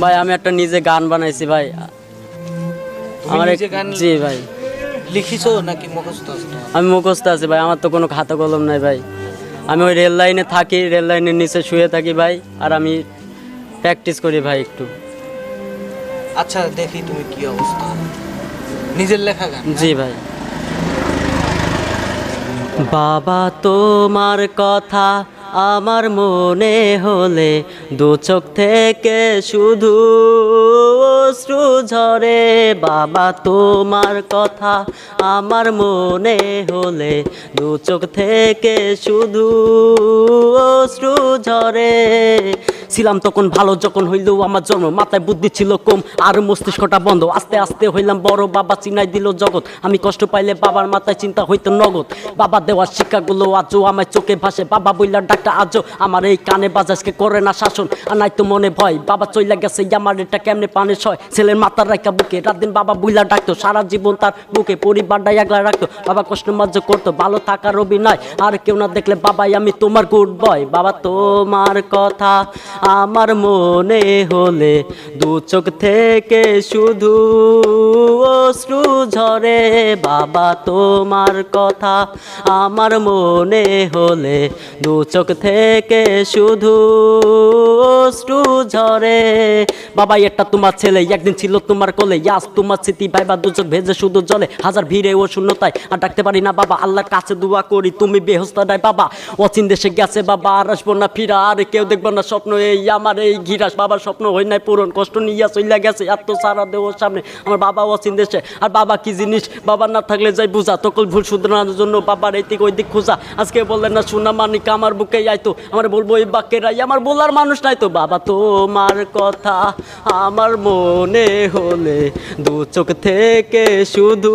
ভাই আমি একটা নিজে গান বানাইছি ভাই। আমার জি ভাই। লিখিছো নাকি মুখস্থ আমি মুখস্থ আছি ভাই আমার তো কোনো খাতা কলম নাই ভাই। আমি ওই রেল লাইনে থাকি রেল লাইনের নিচে শুয়ে থাকি ভাই আর আমি প্র্যাকটিস করি ভাই একটু। আচ্ছা দেখি তুমি কি অবস্থা। নিজের লেখা গান জি ভাই। বাবা তোমার কথা আমার মনে হলে দু চোখ থেকে শুধু অশ্রু ঝরে। বাবা, তোমার কথা আমার মনে হলে দু চোখ থেকে শুধু অশ্রু ঝরে। ছিলাম তখন ভালো, যখন হইলেও আমার জন্ম মাথায় বুদ্ধি ছিল কম, আর মস্তিষ্কটা বন্ধ। আস্তে আস্তে হইলাম বড় বাবা চিনাই দিল জগৎ। আমি কষ্ট পাইলে বাবার মাথায় চিন্তা হইতো নগদ। বাবা দেওয়ার শিক্ষাগুলো আজও আমার চোখে ভাসে। বাবা বইলার ডাক্তার আজও আমার এই কানে বাজাজকে করে না শাসন। আর নাই তো মনে ভয়, বাবা চইলা গেছে আমার এটা কেমনে পানে ছয়? ছেলের মাথার রাখা বুকে, রাত দিন বাবা বুইলা ডাকতো, সারা জীবন তার বুকে পরিবারটা একলা রাখতো। বাবা কষ্ট মাঝে করতো, ভালো থাকার অভিনয়। আর কেউ না দেখলে বাবাই আমি তোমার গুড বয় বাবা তোমার কথা আমার মনে হলে দু চোখ থেকে শুধু অশ্রু ঝরে। বাবা, তোমার কথা আমার মনে হলে দু চোখ থেকে শুধু অশ্রু ঝরে। বাবা এটা তোমার ছেলে, একদিন ছিল তোমার কোলে, আজ তোমার স্মৃতি ভাইবা দু ভেজে শুধু জলে, হাজার ভিড়ে ও শূন্যতায়, আর ডাকতে পারি না বাবা, আল্লাহর কাছে দোয়া করি, তুমি বেহস্তা নাই বাবা, অচিন দেশে গেছে বাবা, আর আসব না ফিরা, আর কেউ দেখব না স্বপ্ন, এই আমার এই ঘিরাস বাবার স্বপ্ন হই নাই পূরণ, কষ্ট নিয়ে চইলা গেছে এত সারা দেওয়ার সামনে, আমার বাবা অচিন দেশে, আর বাবা কি জিনিস, বাবা না থাকলে যাই বুঝা, তকল ভুল শুধরানোর জন্য বাবার এই দিক ওই দিক খোঁজা, আজকে বললেন না সোনা মানিক আমার বুকে আইতো আমার বলব এই বাক্যেরাই আমার বলার মানুষ নাই তো, বাবা তোমার কথা আমার মনে হলে দু চোখ থেকে শুধু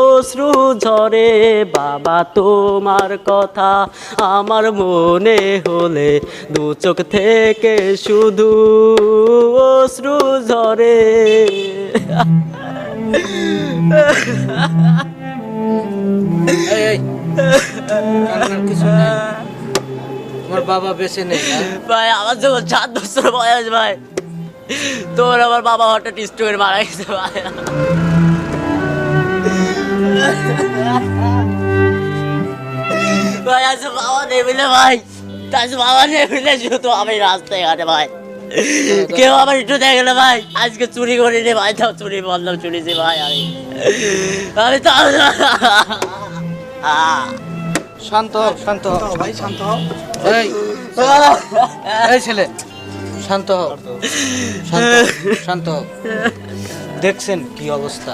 অশ্রু ঝরে। বাবা তোমার কথা আমার মনে হলে দু চোখ থেকে শুধু অশ্রু ঝরে। কিছু নেই। তোমার বাবা বেঁচে নেই ভাই আমার যখন চার বছর বয়স ভাই। তোর আমার বাবা হঠাৎ স্ট্রোকের মারা গেছে ভাই। ভাই আজ বাবা ভাই। আজ শুধু আমি রাস্তায় ঘাটে ভাই। কেউ আমার একটু দেখে না ভাই। আজকে চুরি করি রে ভাই। তাও চুরি বললাম চুরিছি ভাই আমি। আমি তো আহ শান্ত হও শান্ত ভাই শান্ত এই এই ছেলে। শান্ত হও। শান্ত হও, দেখছেন কি অবস্থা?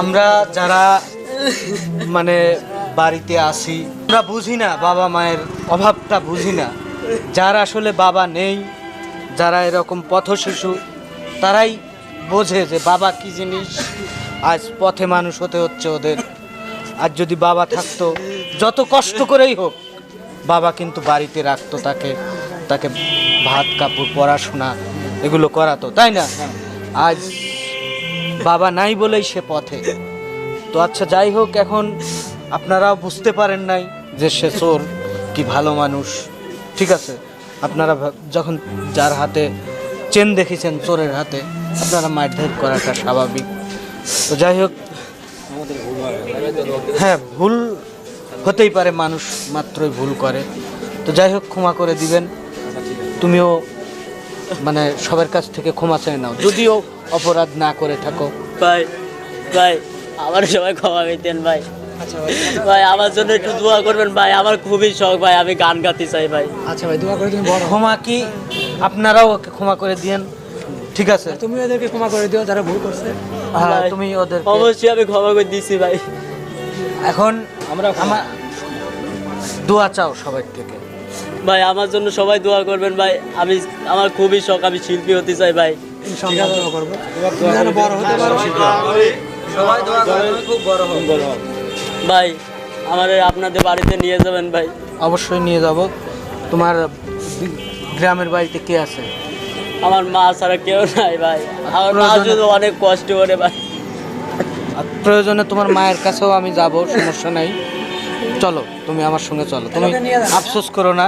আমরা যারা মানে বাড়িতে আসি আমরা বুঝি না বাবা মায়ের অভাবটা বুঝি না। যার আসলে বাবা নেই যারা এরকম পথ শিশু তারাই বোঝে যে বাবা কি জিনিস আজ পথে মানুষ হতে হচ্ছে ওদের। আর যদি বাবা থাকতো যত কষ্ট করেই হোক বাবা কিন্তু বাড়িতে রাখতো তাকে তাকে ভাত কাপড় পড়াশোনা এগুলো করাতো তাই না? আজ বাবা নাই বলেই সে পথে। তো আচ্ছা যাই হোক এখন আপনারাও বুঝতে পারেন নাই যে সে চোর কি ভালো মানুষ। ঠিক আছে আপনারা যখন যার হাতে চেন দেখেছেন চোরের হাতে আপনারা মারধর করাটা স্বাভাবিক। তো যাই হোক হ্যাঁ ভুল হতেই পারে মানুষ মাত্রই ভুল করে। তো যাই হোক ক্ষমা করে দিবেন। তুমিও মানে সবার কাছ থেকে ক্ষমা চেয়ে নাও। যদিও অপরাধ না করে থাকো। ভাই ভাই আমার সবাই ক্ষমা পেতেন ভাই। ভাই আমার জন্য একটু দোয়া করবেন ভাই। আমার খুবই শখ ভাই আমি গান গাতে চাই ভাই। আচ্ছা ভাই দোয়া করে তুমি বড় ক্ষমা কি? আপনারাও ওকে ক্ষমা করে দিয়েন। ঠিক আছে। তুমি ওদেরকে ক্ষমা করে দিও যারা ভুল করছে। হ্যাঁ তুমি ওদের অবশ্যই আমি ক্ষমা করে দিছি ভাই। এখন আমরা আমার দোয়া চাও সবার থেকে। ভাই আমার জন্য সবাই দোয়া করবেন ভাই। আমি আমার খুবই শখ আমি শিল্পী হতে চাই ভাই। করব। তুমি বড় হতে পারো সবাই দোয়া খুব বড় হোক ভাই আমার আপনাদের বাড়িতে নিয়ে যাবেন ভাই। অবশ্যই নিয়ে যাব। তোমার গ্রামের বাড়িতে কে আছে? আমার মা ছাড়া কেউ নাই ভাই। আমার মা শুধু অনেক কষ্ট করে ভাই। প্রয়োজনে তোমার মায়ের কাছেও আমি যাব সমস্যা নাই। চলো তুমি আমার সঙ্গে চলো। তুমি আফসোস করো না।